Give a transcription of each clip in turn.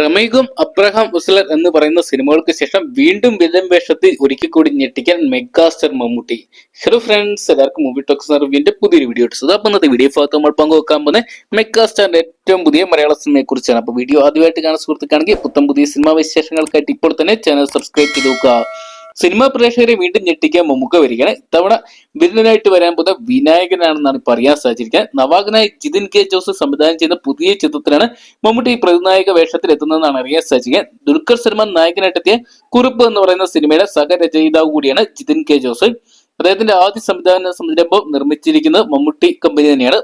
പ്രമേഹം അബ്രഹാം ഉസ്ലർ എന്ന് പറയുന്ന സിനിമകൾക്ക് ശേഷം വീണ്ടും വില്ലൻ വേഷത്തിൽ ഒരിക്കൽ കൂടി ഞെട്ടിക്കാൻ മെഗാസ്റ്റർ മമ്മൂട്ടി. ഹലോ ഫ്രണ്ട്സ് എല്ലാവർക്കും മൂവി ടോക്സ് അറിവിന്റെ പുതിയൊരു വീഡിയോ എടുത്തത് അപ്പൊ ഇന്നത്തെ വീഡിയോ ഭാഗത്ത് നമ്മൾ പങ്കുവെക്കാൻ പോകുന്നത് മെഗാസ്റ്റാറിന്റെ ഏറ്റവും പുതിയ മലയാള സിനിമയെ കുറിച്ചാണ്. അപ്പൊ വീഡിയോ ആദ്യമായിട്ട് കാണാൻ സുഹൃത്തുക്കാണെങ്കിൽ പുത്തം പുതിയ സിനിമാ വിശേഷങ്ങൾക്കായിട്ട് ഇപ്പോൾ തന്നെ ചാനൽ സബ്സ്ക്രൈബ് ചെയ്ത് നോക്കുക. സിനിമാ പ്രേക്ഷകരെ വീണ്ടും ഞെട്ടിക്കാൻ മമ്മൂക്ക വരികയാണ്. ഇത്തവണ വില്ലനായിട്ട് വരാൻ പോകുന്ന വിനായകനാണെന്നാണ് പറയാൻ സാധിച്ചിരിക്കുന്നത്. നവാഗനായ ജിതിൻ കെ ജോസ് സംവിധാനം ചെയ്ത പുതിയ ചിത്രത്തിലാണ് മമ്മൂട്ടി പ്രതിനായക വേഷത്തിൽ എത്തുന്നതെന്നാണ് അറിയാൻ സാധിക്കുക ദുൽഖർ സൽമാൻ നായകനായിട്ടെത്തിയ കുറിപ്പ് എന്ന് പറയുന്ന സിനിമയുടെ സഹരചയിതാവ് കൂടിയാണ് ജിതിൻ കെ ജോസ്. അദ്ദേഹത്തിന്റെ ആദ്യ സംവിധാന സംരംഭം നിർമ്മിച്ചിരിക്കുന്നത് മമ്മൂട്ടി കമ്പനി തന്നെയാണ്.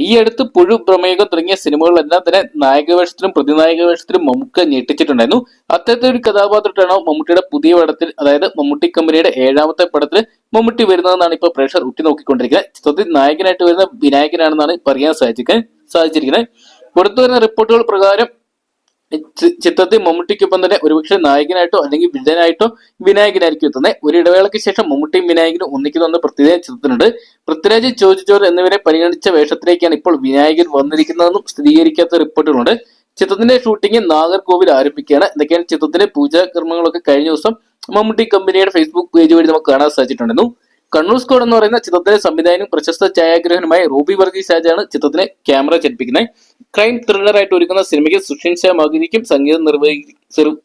ഈ അടുത്ത് പുഴു പ്രമേഹം തുടങ്ങിയ സിനിമകളിലെല്ലാം തന്നെ നായക വേഷത്തിലും പ്രതിനായക വേഷത്തിലും മമ്മൂക്ക ഞെട്ടിച്ചിട്ടുണ്ടായിരുന്നു. അത്തരത്തിൽ ഒരു കഥാപാത്രത്തിലാണ് മമ്മൂട്ടിയുടെ പുതിയ പടത്തിൽ അതായത് മമ്മൂട്ടി കമ്പനിയുടെ ഏഴാമത്തെ പടത്തിൽ മമ്മൂട്ടി വരുന്നതെന്നാണ് ഇപ്പോൾ പ്രേക്ഷകർ ഉറ്റുനോക്കിക്കൊണ്ടിരിക്കുന്നത്. ചിത്രത്തിൽ നായകനായിട്ട് വരുന്ന വിനായകനാണെന്നാണ് പറയാൻ അറിയാൻ സാധിച്ചിരിക്കുന്നത്. പുറത്തു വരുന്ന റിപ്പോർട്ടുകൾ പ്രകാരം ചിത്രത്തിൽ മമ്മൂട്ടിക്കൊപ്പം തന്നെ ഒരുപക്ഷെ നായകനായിട്ടോ അല്ലെങ്കിൽ വില്ലനായിട്ടോ വിനായകനായിരിക്കും എത്തുന്നത്. ഒരു ഇടവേളയ്ക്ക് ശേഷം മമ്മൂട്ടിയും വിനായകനും ഒന്നിക്കുന്നെന്ന് പ്രത്യേക ചിത്രത്തിനുണ്ട് പൃഥ്വിരാജ് ജോർജ് എന്നിവരെ പരിഗണിച്ച വേഷത്തിലേക്കാണ് ഇപ്പോൾ വിനായകൻ വന്നിരിക്കുന്നതെന്നും സ്ഥിരീകരിക്കാത്ത റിപ്പോർട്ടുകളുണ്ട്. ചിത്രത്തിന്റെ ഷൂട്ടിംഗ് നാഗർകോവിൽ ആരംഭിക്കുകയാണ്. എന്തൊക്കെയാണ് ചിത്രത്തിന്റെ പൂജാകർമ്മങ്ങളൊക്കെ കഴിഞ്ഞ ദിവസം മമ്മൂട്ടി കമ്പനിയുടെ ഫേസ്ബുക്ക് പേജ് വഴി നമുക്ക് കാണാൻ സാധിച്ചിട്ടുണ്ടായിരുന്നു കണ്ണൂർ സ്കോഡ് എന്ന് പറയുന്ന ചിത്രത്തിലെ സംവിധായകനും പ്രശസ്ത ഛായാഗ്രഹനുമായ റൂബി വർഗീസ് രാജാണ് ചിത്രത്തിന് ക്യാമറ ചലിപ്പിക്കുന്നത്. ക്രൈം ത്രില്ലറായിട്ട് ഒരുക്കുന്ന സിനിമയ്ക്ക് സുഷിൻ ഷാ മകുരിക്കും സംഗീതം നിർവഹി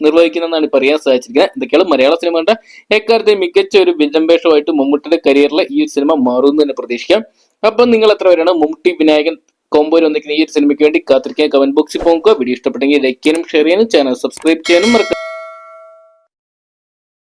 നിർവഹിക്കുന്നതെന്നാണ് ഇപ്പോൾ അറിയാൻ സാധിച്ചിരിക്കുന്നത്. എന്തൊക്കെയാണ് മലയാള സിനിമയുടെ എക്കാലത്തെ മികച്ച ഒരു വിജംബേഷമായിട്ട് മമ്മൂട്ടിയുടെ കരിയറിലെ ഈ ഒരു സിനിമ മാറുമെന്ന് തന്നെ പ്രതീക്ഷിക്കാം. അപ്പം നിങ്ങൾ എത്ര പേരാണ് മമ്മൂട്ടി വിനായകൻ കോമ്പോയിൽ ഒന്നിക്കുന്ന ഈ ഒരു സിനിമയ്ക്ക് വേണ്ടി കാത്തിരിക്കാൻ കമന്റ് ബോക്സിൽ പോകുക വീഡിയോ ഇഷ്ടപ്പെട്ടെങ്കിൽ ലൈക്ക് ചെയ്യാനും ഷെയർ ചെയ്യാനും ചാനൽ സബ്സ്ക്രൈബ് ചെയ്യാനും മറക്കാം